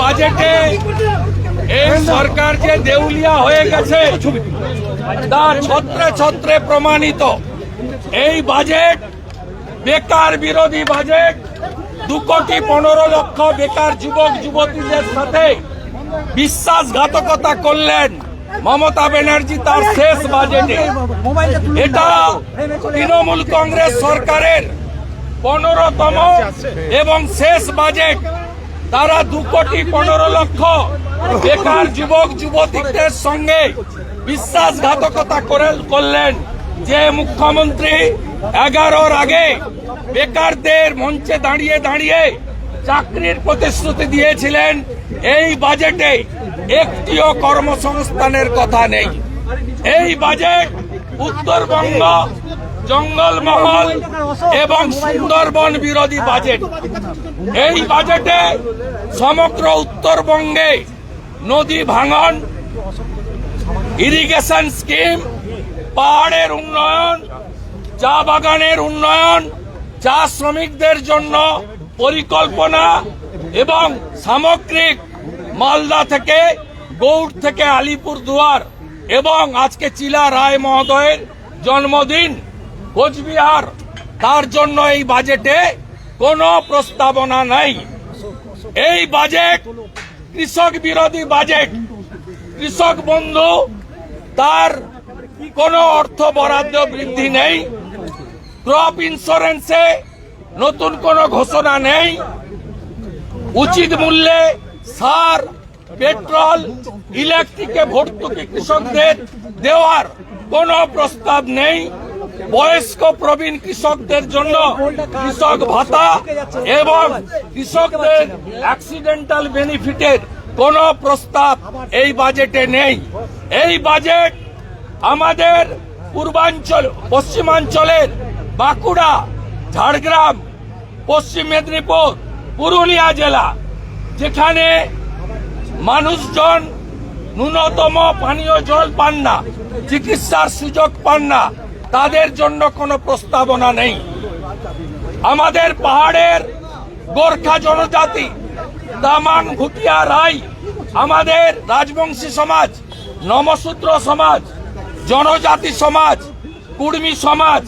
বাজেটে এই সরকার যে দেউলিয়া হয়ে গেছে তা ছত্রে ছত্রে প্রমাণিত। এই বাজেট, বেকার বিরোধী বাজেট, দু কোটি পনেরো লক্ষ বেকার যুবক, যুবতীদের সাথে বিশ্বাসঘাতকতা করলেন মমতা ব্যানার্জি তার শেষ বাজেটে। এটা তৃণমূল কংগ্রেস সরকারের পনেরোতম এবং শেষ বাজেট। তারা দু কোটি পনেরো লক্ষ বেকার যুবক, যুবতীদের সঙ্গে বিশ্বাসঘাতকতা করে করলেন। যে মুখ্যমন্ত্রী এগারোর আগে বেকারদের মঞ্চে দাঁড়িয়ে দাঁড়িয়ে চাকরির প্রতিশ্রুতি দিয়েছিলেন, এই বাজেটে একটিও কর্মসংস্থানের কথা নেই। এই বাজেট উত্তরবঙ্গ জঙ্গলমহল এবং সুন্দরবন বিরোধী বাজেট। এই বাজেটে সমগ্র উত্তরবঙ্গে নদী ভাঙন ইরিগেশন স্কিম পাহাড়ের উন্নয়ন, চা বাগানের উন্নয়ন, চা শ্রমিকদের জন্য পরিকল্পনা এবং সামগ্রিক মালদা থেকে গৌড় থেকে আলিপুর দুয়ার এবং আজকে চিলা রায় মহোদয়ের জন্মদিন কোচবিহার, তার জন্য এই বাজেটে কোনো প্রস্তাবনা নাই। এই বাজেট, কৃষক বিরোধী বাজেট, কৃষক বন্ধু, তার কোনো অর্থ বরাদ্দ বৃদ্ধি নেই। ক্রপ ইন্স্যুরেন্সে নতুন কোনো ঘোষণা নেই। উচিত মূল্যে সার, পেট্রোল, ইলেকট্রিকে ভর্তুকি কৃষকদের দেওয়ার কোনো প্রস্তাব নেই। বয়স্ক প্রবীণ কৃষকদের জন্য কৃষক ভাতা এবং কৃষকদের অ্যাক্সিডেন্টাল বেনিফিটের কোনো প্রস্তাব এই বাজেটে নেই। এই বাজেট আমাদের পূর্বাঞ্চল, পশ্চিমাঞ্চলের বাঁকুড়া, ঝাড়গ্রাম, পশ্চিম মেদিনীপুর, পুরুলিয়া জেলা, যেখানে মানুষজন ন্যূনতম পানীয় জল পান না, চিকিৎসার সুযোগ পান না তাদের জন্য কোনো প্রস্তাবনা নেই। আমাদের পাহাড়ের গোর্খা জনজাতি, দামান ভুটিয়া রাই আমাদের রাজবংশী সমাজ, নমসূত্র সমাজ, জনজাতি সমাজ, কুর্মী সমাজ,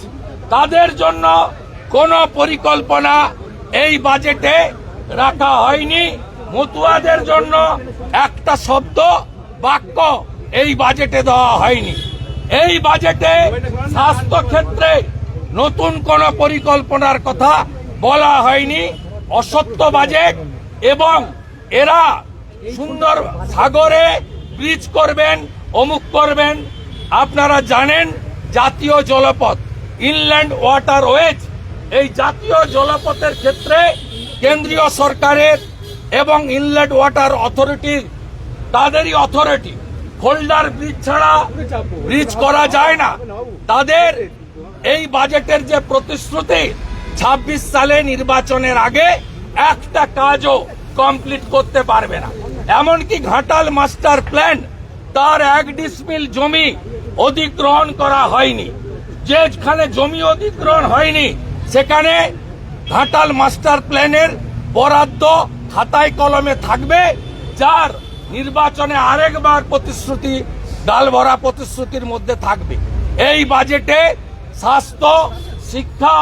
তাদের জন্য কোনো পরিকল্পনা এই বাজেটে রাখা হয়নি। মতুয়াদের জন্য একটা শব্দ, বাক্য এই বাজেটে দেওয়া হয়নি। এই বাজেটে স্বাস্থ্য ক্ষেত্রে নতুন কোন পরিকল্পনার কথা বলা হয়নি। অসত্য বাজেট এবং এরা সুন্দর সাগরে ব্রিজ করবেন, অমুক করবেন। আপনারা জানেন জাতীয় জলপথ ইনল্যান্ড ওয়াটার ওয়েজ এই জাতীয় জলপথের ক্ষেত্রে কেন্দ্রীয় সরকারের এবং ইনল্যান্ড ওয়াটার অথরিটির তাদেরই অথরিটি হোল্ডার ব্রিজ ছাড়া ব্রিজ করা যায় না। তাদের এই বাজেটের যে প্রতিশ্রুতি ২৬ সালে নির্বাচনের আগে একটা কাজও কমপ্লিট করতে পারবে না। এমনকি ঘাটাল মাস্টার প্ল্যান, তার এক ডিসমিল জমি অধিগ্রহণ করা হয়নি। যেখানে জমি অধিগ্রহণ হয়নি, সেখানে ঘাটাল মাস্টার প্ল্যানের বরাদ্দ খাতায় কলমে থাকবে, যার নির্বাচনে আরেকবার প্রতিশ্রুতি ডাল ভরা প্রতিশ্রুতির মধ্যে থাকবে। এই বাজেটে স্বাস্থ্য, শিক্ষা,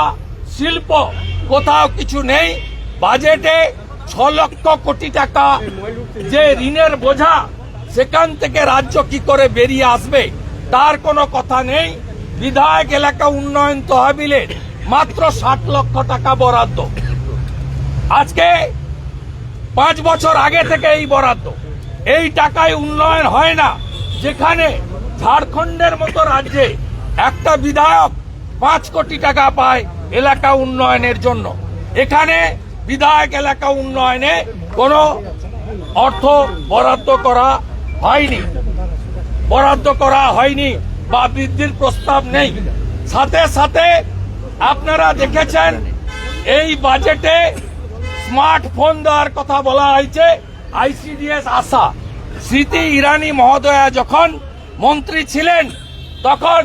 শিল্প কোথাও কিছু নেই। বাজেটে ছ লক্ষ কোটি টাকা। যে ঋণের বোঝা, সেখান থেকে রাজ্য কি করে বেরিয়ে আসবে, তার কোনো কথা নেই। বিধায়ক এলাকা উন্নয়ন তহবিলের মাত্র ষাট লক্ষ টাকা বরাদ্দ। আজকে পাঁচ বছর আগে থেকে এই বরাদ্দ। এই টাকায় উন্নয়ন হয় না। যেখানে ঝাড়খণ্ডের মতো রাজ্যে একটা বিধায়ক পাঁচ কোটি টাকা পায় এলাকা উন্নয়নের জন্য। এখানে বিধায়ক এলাকা উন্নয়নে কোনো অর্থ বরাদ্দ করা হয়নি। বরাদ্দ করা হয়নি বা বৃদ্ধির প্রস্তাব নেই। সাথে সাথে আপনারা দেখেছেন, এই বাজেটে স্মার্টফোন দেওয়ার কথা বলা হয়েছে। আইসিডিএস আশা। স্মৃতি ইরানি মহোদয়া যখন মন্ত্রী ছিলেন, তখন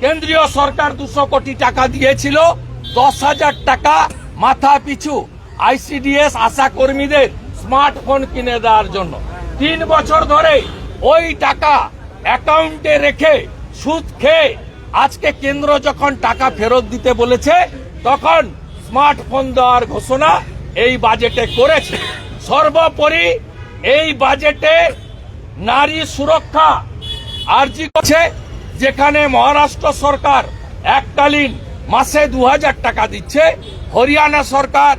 কেন্দ্রীয় সরকার দুশো কোটি টাকা দিয়েছিল, দশ হাজার টাকা মাথা পিছু আইসিডিএস আশা কর্মীদের স্মার্টফোন কিনে দেওয়ার জন্য। তিন বছর ধরে ওই টাকা অ্যাকাউন্টে রেখে সুদ খেয়ে আজকে কেন্দ্র যখন টাকা ফেরত দিতে বলেছে, তখন স্মার্টফোন দেওয়ার ঘোষণা এই বাজেটে করেছে। সর্বোপরি এই বাজেটে নারী সুরক্ষা আর্জি করছে, যেখানে মহারাষ্ট্র সরকার এককালীন মাসে দু হাজার টাকা দিচ্ছে, হরিয়ানা সরকার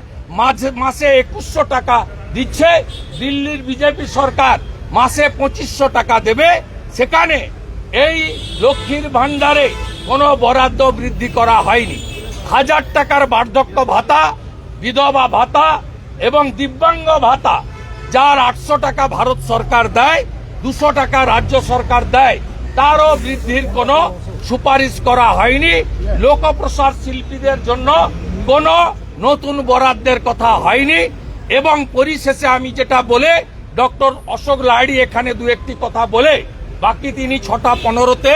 মাসে একুশশো টাকা দিচ্ছে, দিল্লির বিজেপি সরকার মাসে পঁচিশশো টাকা দেবে। সেখানে এই লক্ষ্মীর ভান্ডারে কোনো বরাদ্দ বৃদ্ধি করা হয়নি। হাজার টাকার বার্ধক্য ভাতা, বিধবা ভাতা এবং দিব্যাঙ্গ ভাতা, যার আটশো টাকা ভারত সরকার দেয়, দুশো টাকা রাজ্য সরকার দেয়, তারও বৃদ্ধির কোনো সুপারিশ করা হয়নি। লোকপ্রসার শিল্পীদের জন্য কোনো নতুন বরাদ্দের কথা হয়নি। এবং পরিশেষে আমি যেটা বলে, ডক্টর অশোক লাহিড়ী এখানে দু একটি কথা বলে, বাকি তিনি ছটা পনেরোতে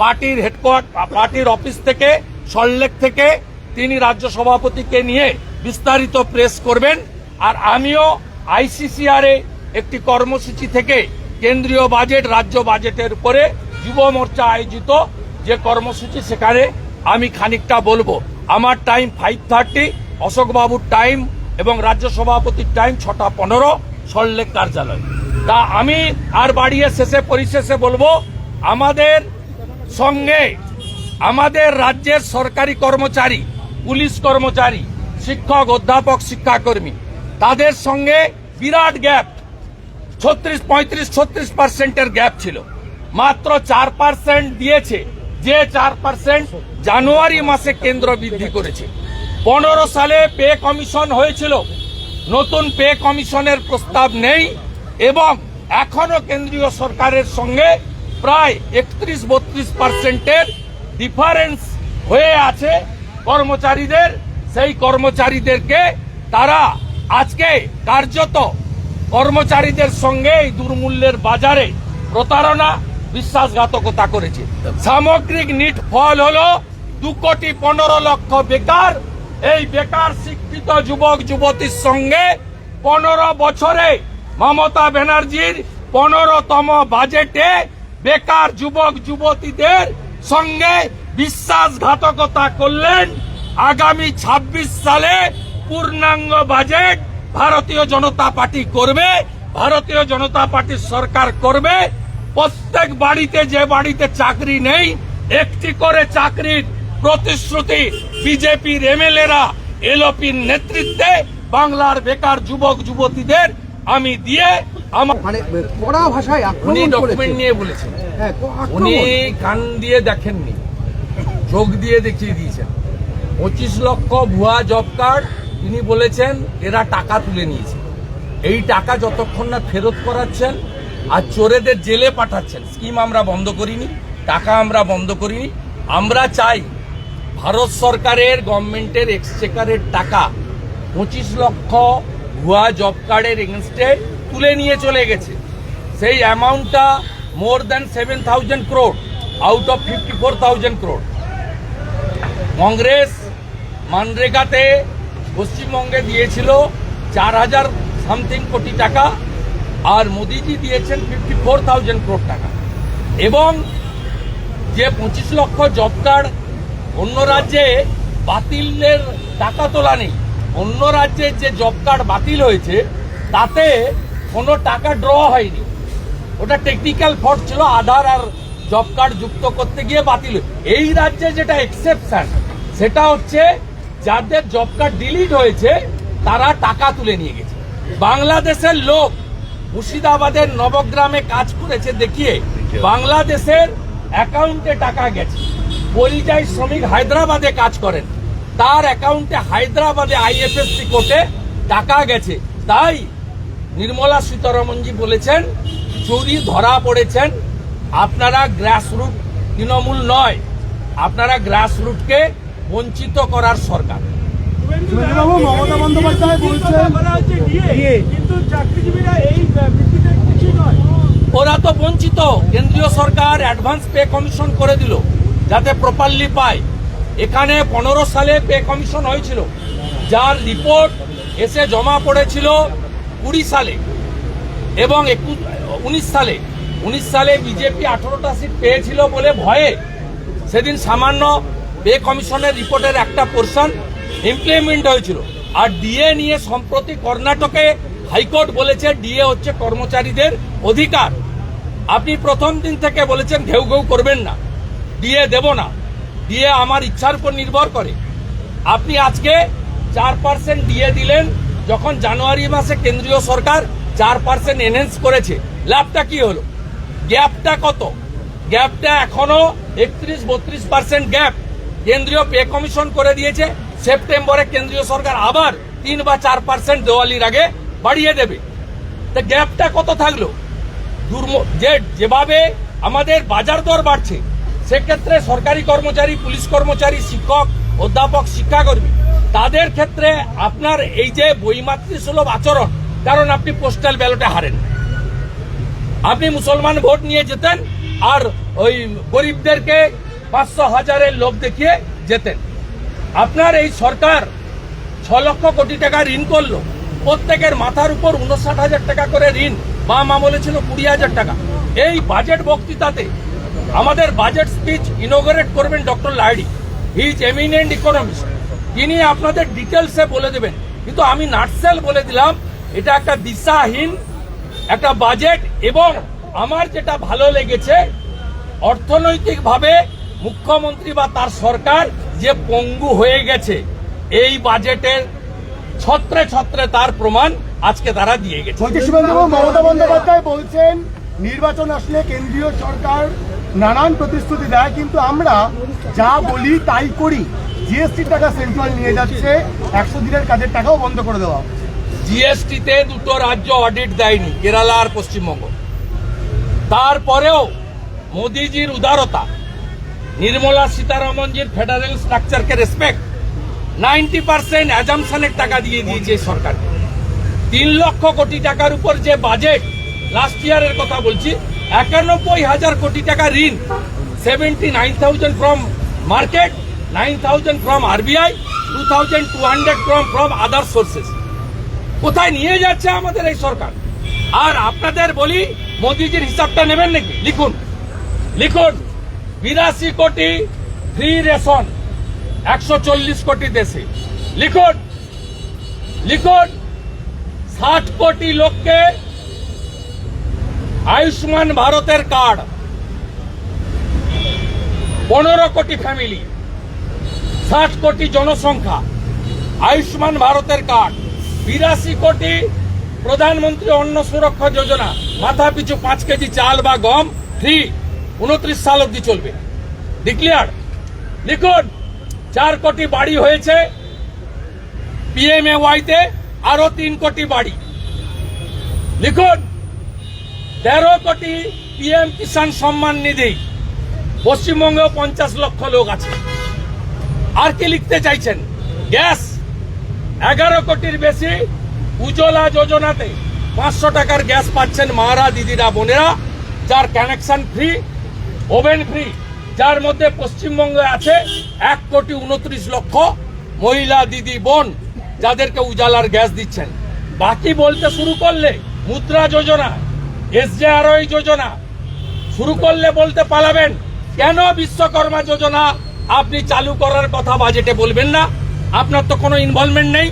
পার্টির হেডকোয়ার্টার পার্টির অফিস থেকে সল্লেক থেকে তিনি রাজ্য সভাপতিকে নিয়ে বিস্তারিত প্রেস করবেন। আর আমিও আইসিসিআর একটি কর্মসূচি থেকে কেন্দ্রীয় বাজেট, রাজ্য বাজেটের উপরে যুব মোর্চা আয়োজিত যে কর্মসূচি, সেখানে আমি খানিকটা বলব। আমার টাইম ফাইভ থার্টি অশোকবাবুর টাইম এবং রাজ্য সভাপতির টাইম ছটা পনেরো সল্লেক কার্যালয়। তা আমি আর বাড়িয়ে শেষে পরিশেষে বলব, আমাদের সঙ্গে আমাদের রাজ্যের সরকারি কর্মচারী, পুলিশ কর্মচারী শিক্ষক, অধ্যাপক, শিক্ষাকর্মী। তাদের সঙ্গে বিরাট গ্যাপ। ছত্রিশ, পঁয়ত্রিশ, ছত্রিশ পার্সেন্টের গ্যাপ ছিল। মাত্র চার পার্সেন্ট দিয়েছে। যে চার পার্সেন্ট জানুয়ারি মাসে কেন্দ্র বৃদ্ধি করেছে। পনেরো সালে পে কমিশন হয়েছিল। নতুন পে কমিশনের প্রস্তাব নেই এবং এখনও কেন্দ্রীয় সরকারের সঙ্গে প্রায় একত্রিশ, বত্রিশ পার্সেন্টের ডিফারেন্স হয়ে আছে কর্মচারীদের। সেই কর্মচারীদেরকে তারা আজকে কার্যত কর্মচারীদের সঙ্গে এই দুর্মূল্যের বাজারে প্রতারণা, বিশ্বাসঘাতকতা করেছে। সামগ্রিক নিট ফল হলো দু কোটি পনেরো লক্ষ বেকার। এই বেকার শিক্ষিত যুবক, যুবতীর সঙ্গে পনেরো বছরে মমতা ব্যানার্জির পনেরোতম বাজেটে বেকার যুবক, যুবতীদের সঙ্গে বিশ্বাসঘাতকতা করলেন আগামী ২৬ সালে পূর্ণাঙ্গ বাজেট ভারতীয় জনতা পার্টি করবে ভারতীয় জনতা পার্টির সরকার করবে। প্রত্যেক বাড়িতে যে বাড়িতে চাকরি নেই একটি করে চাকরির প্রতিশ্রুতি বিজেপির এমএলএরা এলপির নেতৃত্বে বাংলার বেকার যুবক যুবতীদের আমি দিয়ে আমার মানে কড়া ভাষায় উনি ডকুমেন্ট নিয়ে বলেছেন। হ্যাঁ উনি কান দিয়ে দেখেননি চোখ দিয়ে দেখিয়ে দিয়েছেন। পঁচিশ লক্ষ ভুয়া জব কার্ড তিনি বলেছেন, এরা টাকা তুলে নিয়েছে। এই টাকা যতক্ষণ না ফেরত করাচ্ছেন আর চোরেদের জেলে পাঠাচ্ছেন স্কিম আমরা বন্ধ করিনি, টাকা আমরা বন্ধ করিনি, আমরা চাই ভারত সরকারের গভর্নমেন্টের এক্সচেকারের টাকা পঁচিশ লক্ষ ভুয়া জব কার্ডের এগেনস্টে তুলে নিয়ে চলে গেছে। সেই অ্যামাউন্টটা more than seven thousand crore out of fifty four thousand crore Congress মানরেগাতে পশ্চিমবঙ্গে দিয়েছিল চার হাজার সামথিং কোটি টাকা আর মোদিজি দিয়েছেন ফিফটি ফোর থাউজেন্ড ক্রোড টাকা। এবং যে পঁচিশ লক্ষ জব কার্ড অন্য রাজ্যে বাতিলের টাকা তোলা নেই, অন্য রাজ্যে যে জব কার্ড বাতিল হয়েছে, তাতে কোনো টাকা ড্র হয়নি। ওটা টেকনিক্যাল ফল্ট ছিল, আধার আর জব কার্ড যুক্ত করতে গিয়ে বাতিল এই রাজ্যে যেটা এক্সেপশন সেটা হচ্ছে যাদের জব কার্ড ডিলিট হয়েছে, তারা টাকা তুলে নিয়ে গেছে। বাংলাদেশের লোক মুর্শিদাবাদের নবগ্রামে কাজ করেছে দেখিয়ে বাংলাদেশের অ্যাকাউন্টে টাকা গেছে। পরিযায়ী শ্রমিক হায়দ্রাবাদে কাজ করেন। তার অ্যাকাউন্টে হায়দ্রাবাদে আইএফএসসি কোর্টে টাকা গেছে। তাই নির্মলা সীতারমনজি বলেছেন, চুরি ধরা পড়েছেন। আপনারা গ্রাসরুট তৃণমূল নয়। আপনারা গ্রাসরুটকে বঞ্চিত করার সরকার। মমতা বন্দ্যোপাধ্যায় কিন্তু চাকরিজীবীরা এই বৃত্তিতে কিছুই নয়। ওরা তো বঞ্চিত। কেন্দ্রীয় সরকার অ্যাডভান্স পে কমিশন করে দিল যাতে প্রপারলি পায়। এখানে পনেরো সালে পে কমিশন হয়েছিল। যার রিপোর্ট এসে জমা পড়েছিল কুড়ি সালে। এবং একুশ উনিশ সালে। উনিশ সালে বিজেপি আঠারোটা সিট পেয়েছিল বলে ভয়ে। সেদিন সামান্য পে কমিশনের রিপোর্টের একটা পোর্শন ইমপ্লিমেন্ট হয়েছিল। আর ডিএ নিয়ে সম্প্রতি কর্ণাটকে হাইকোর্ট বলেছে ডিএ হচ্ছে কর্মচারীদের অধিকার। আপনি প্রথম দিন থেকে বলেছেন ঘেউ ঘেউ করবেন না। ডিএ দেব না। ডিএ আমার ইচ্ছার উপর নির্ভর করে। আপনি আজকে চার পার্সেন্ট দিয়ে দিলেন, যখন জানুয়ারি মাসে কেন্দ্রীয় সরকার চার পার্সেন্ট এনহেন্স করেছে। লাভটা কি হলো? গ্যাপটা কত? গ্যাপটা এখনও একত্রিশ বত্রিশ পার্সেন্ট গ্যাপ কেন্দ্রীয় পে কমিশন করে দিয়েছে। সেপ্টেম্বরে কেন্দ্রীয় সরকার আবার তিন বা চার পার্সেন্ট দেওয়ালির আগে বাড়িয়ে দেবে। তা গ্যাপটা কত থাকল? যে যেভাবে আমাদের বাজার দর বাড়ছে, সেক্ষেত্রে সরকারি কর্মচারী, পুলিশ কর্মচারী, শিক্ষক, অধ্যাপক, শিক্ষাকর্মী, তাদের ক্ষেত্রে আপনার এই যে বইমাতৃ সুলভ আচরণ, কারণ আপনি পোস্টাল ব্যালটে হারেন। আপনি মুসলমান ভোট নিয়ে যেতেন আর ওই গরিবদেরকে পাঁচশো হাজারের লোভ দেখিয়ে যেতেন। আপনার এই সরকার ছ লক্ষ কোটি টাকা ঋণ করল। প্রত্যেকের মাথার উপর উনষাট হাজার টাকা করে ঋণ বাম আমলে ছিল কুড়ি হাজার টাকা। এই বাজেট বক্তৃতাতে আমাদের বাজেট স্পিচ ইনোগ্রেট করবেন ডক্টর লাইডি হি ইজ এমিনেন্ট ইকোনমিস্ট তিনি আপনাদের ডিটেলসে বলে দেবেন। কিন্তু আমি নার্সেল বলে দিলাম, এটা একটা দিশাহীন, একটা বাজেট এবং আমার যেটা ভালো লেগেছে, অর্থনৈতিকভাবে মুখ্যমন্ত্রী বা তার সরকার যে পঙ্গু হয়ে গেছে এই বাজেটের ছত্রে ছত্রে তার প্রমাণ আজকে তারা দিয়ে গেছে। মমতা বন্দ্যোপাধ্যায় বলছেন নির্বাচন আসলে কেন্দ্রীয় সরকার নানান প্রতিশ্রুতি দেয় কিন্তু আমরা যা বলি তাই করি। জিএসটির টাকা সেন্ট্রাল নিয়ে যাচ্ছে একশো দিনের কাজের টাকাও বন্ধ করে দেওয়া হচ্ছে। জিএসটিতে দুটো রাজ্য অডিট দেয়নি কেরালা আর পশ্চিমবঙ্গ। তারপরেও মোদিজির উদারতা নির্মলা সীতারামনজির ফেডারেল স্ট্রাকচারকে রেসপেক্ট নাইনটি পার্সেন্ট অ্যাজামশনের টাকা দিয়ে দিয়েছে সরকার। তিন লক্ষ কোটি টাকার উপর যে বাজেট লাস্ট ইয়ারের কথা বলছি, একানব্বই হাজার কোটি টাকা ঋণ seventy nine thousand from market nine thousand from RBI two thousand two hundred from from other sources কোথায় নিয়ে যাচ্ছে আমাদের এই সরকার? আর আপনাদের বলি, মোদিজির হিসাবটা নেবেন নাকি? লিখুন। লিখুন। বিরাশি কোটি ফ্রি রেশন, একশো চল্লিশ কোটি দেশে। লিখুন লিখুন, ষাট কোটি লোককে আয়ুষ্মান ভারতের কার্ড, পনেরো কোটি ফ্যামিলি, ষাট কোটি জনসংখ্যা, আয়ুষ্মান ভারতের কার্ড, বিরাশি কোটি প্রধানমন্ত্রী অন্ন সুরক্ষা যোজনা, মাথা পিছু পাঁচ কেজি চাল বা গম ফ্রি উনত্রিশ সাল অব্দি চলবে। ডিক্লিয়ার লিখুন, চার কোটি বাড়ি হয়েছে পিএমএ ওয়াইতে আরও তিন কোটি বাড়ি। লিখুন, তেরো কোটি পিএম কিষাণ সম্মান নিধি, পশ্চিমবঙ্গে পঞ্চাশ লক্ষ লোক আছে। আর কি লিখতে চাইছেন? গ্যাস, এগারো কোটির বেশি উজ্জ্বলা যোজনাতে পাঁচশো টাকার গ্যাস পাচ্ছেন মারা দিদিরা বোনেরা, যার কানেকশন ফ্রি ওভেন ফ্রি, যার মধ্যে পশ্চিমবঙ্গে আছে এক কোটি উনত্রিশ লক্ষ মহিলা দিদি বোন যাদেরকে উজালার গ্যাস দিচ্ছেন। বাকি বলতে শুরু করলে মুদ্রা যোজনা এসজেআরওয়াই যোজনা, শুরু করলে বলতে পালাবেন, কেন বিশ্বকর্মা যোজনা আপনি চালু করার কথা বাজেটে বলবেন না? আপনার তো কোনো ইনভলভমেন্ট নেই।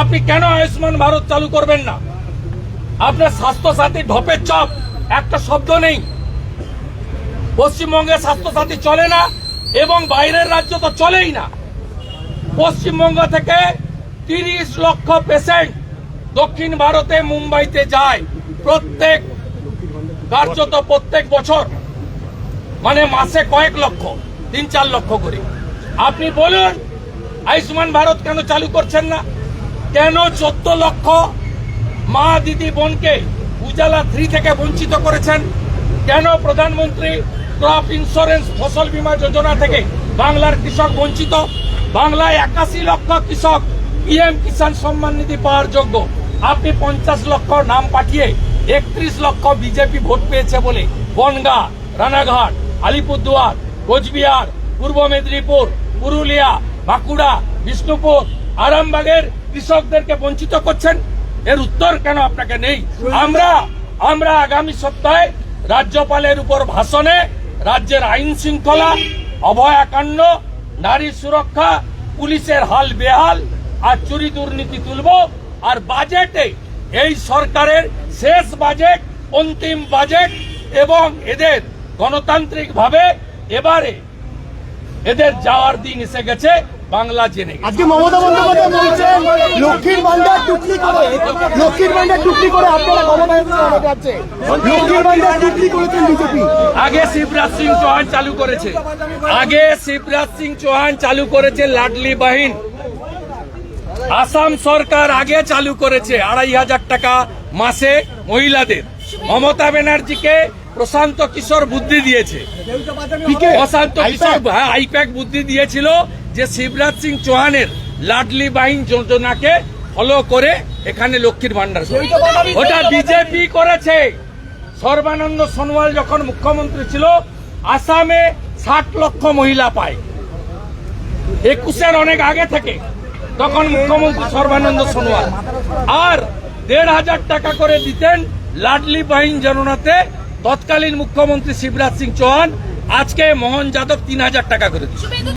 আপনি কেন আয়ুষ্মান ভারত চালু করবেন না? আপনার স্বাস্থ্য সাথী ঢপের চপ, একটা শব্দ নেই। পশ্চিমবঙ্গে স্বাস্থ্য সাথী চলে না এবং বাইরের রাজ্য তো চলেই না। পশ্চিমবঙ্গ থেকে তিরিশ লক্ষ পেশেন্ট দক্ষিণ ভারতে মুম্বাইতে যায় প্রত্যেক, কার্যত প্রত্যেক বছর মানে মাসে কয়েক লক্ষ, তিন চার লক্ষ করে। আপনি বলুন, আয়ুষ্মান ভারত কেন চালু করছেন না? কেন চোদ্দ লক্ষ মা দিদি বোনকে উজালা থ্রি থেকে বঞ্চিত করেছেন? কেন প্রধানমন্ত্রী ক্রপ ইন্স্যুরেন্স ফসল বীমা যোজনা থেকে বাংলার কৃষক বঞ্চিত। বাংলায় একাশি লক্ষ কৃষক পিএম কিষাণ সম্মান নিধি পাওয়ার যোগ্য। আপনি পঞ্চাশ লক্ষ নাম পাঠিয়ে একত্রিশ লক্ষ বিজেপি ভোট পেয়েছে বলে বনগা রানাঘাট আলিপুরদুয়ার কোচবিহার পূর্ব মেদিনীপুর পুরুলিয়া বাঁকুড়া বিষ্ণুপুর আরামবাগের কৃষকদেরকে বঞ্চিত করছেন। এর উত্তর কেন আপনাকে নেই? আমরা আমরা আগামী সপ্তাহে রাজ্যপালের উপর ভাষণে রাজ্যের আইন শৃঙ্খলা, অভয়াকাণ্ড, নারী সুরক্ষা, পুলিশের হাল বেহাল, আর চুরি দুর্নীতি তুলব, আর বাজেটে এই সরকারের শেষ বাজেট, অন্তিম বাজেট, এবং এদের গণতান্ত্রিকভাবে এবারে এদের যাওয়ার দিন এসে গেছে। বাংলা জেনে আজকে মমতা বন্দ্যোপাধ্যায় বলছেন লক্ষ্মীর ভান্ডার টুকলি করে লক্ষ্মীর ভান্ডার টুকলি করে আপনারা এসেছেন লক্ষ্মীর ভান্ডার টুকলি করেছেন বিজেপি। আগে শিবরাজ সিং চৌহান চালু করেছে। আগে শিবরাজ সিং চৌহান চালু করেছে লাডলি বাহিন। আসাম সরকার আগে চালু করেছে আড়াই হাজার টাকা মাসে মহিলাদের। মমতা ব্যানার্জিকে প্রশান্ত কিশোর বুদ্ধি দিয়েছে। প্রশান্ত কিশোর হ্যাঁ, আইপ্যাক বুদ্ধি দিয়েছিল যে শিবরাজ সিং চৌহানের লাডলি বাহিনী যোজনাকে ফলো করে এখানে লক্ষ্মীর ভান্ডার ওটা বিজেপি করেছে। সর্বানন্দ সোনোয়াল যখন মুখ্যমন্ত্রী ছিল আসামে ষাট লক্ষ মহিলা পায়। একুশের অনেক আগে থেকে তখন মুখ্যমন্ত্রী সর্বানন্দ সোনোয়াল। আর দেড় হাজার টাকা করে দিতেন লাডলি বাহিন জননাতে তৎকালীন মুখ্যমন্ত্রী শিবরাজ সিং চৌহান আজকে মোহন যাদব তিন হাজার টাকা করে দিচ্ছেন